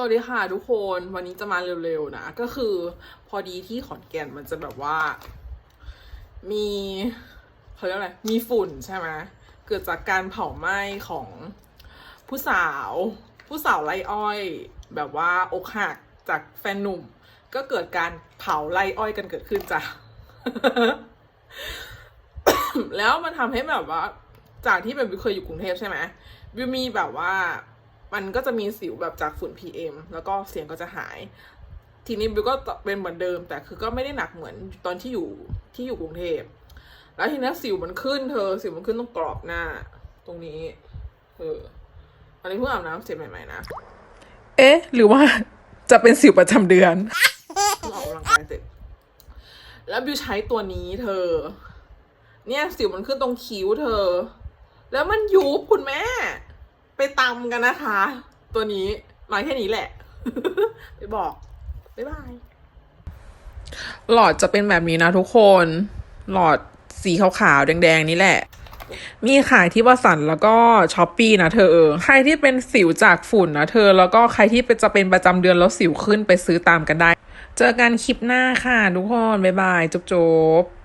สวัสดีค่ะทุกคนวันนี้จะมาเร็วๆนะ ก็คือพอดีที่ขอนแก่นมันจะแบบว่า มีเขาเรียกอะไรมีฝุ่นใช่ไหมเกิดจากการเผาไหม้ของผู้สาว ผู้สาวไล่อ้อย แบบว่าอกหักจากแฟนหนุ่ม ก็เกิดการเผาไล่อ้อยกันเกิดขึ้นจ้ะแล้วมันทำให้แบบว่า จากที่แบบวิวเคยอยู่กรุงเทพใช่ไหมวิวมีแบบว่า มันก็จะมีสิวแบบจากฝุ่น PM แล้วก็เสียงก็จะหาย ทีนี้บิวก็เป็นเหมือนเดิม แต่คือก็ไม่ได้หนักเหมือนตอนที่อยู่ที่อยู่กรุงเทพแล้วทีนี้สิวมันขึ้นเธอ สิวมันขึ้นตรงกรอบหน้า ตรงนี้เอออันนี้เพิ่งอาบน้ำเสร็จใหม่ๆนะ เอ๊ะ หรือว่าจะเป็นสิวประจำเดือนเพิ่งออกกำลังกายเสร็จแล้วบิวใช้ตัวนี้เธอ เนี่ยสิวมันขึ้นตรงคิ้วเธอ แล้วมันยุบคุณแม่ ไปตำกันนะคะ ตัวนี้มาแค่นี้แหละ ไปบอก บ๊ายบาย หลอดจะเป็นแบบนี้นะทุกคน หลอดสีขาวๆแดงๆนี่แหละ มีขายที่วสันแล้วก็ช้อปปีนะเธอ ใครที่เป็นสิวจากฝุ่นนะเธอ แล้วก็ใครที่จะเป็นประจำเดือนแล้วสิวขึ้นไปซื้อตามกันได้ เจอกันคลิปหน้าค่ะทุกคน บ๊ายบายจบๆ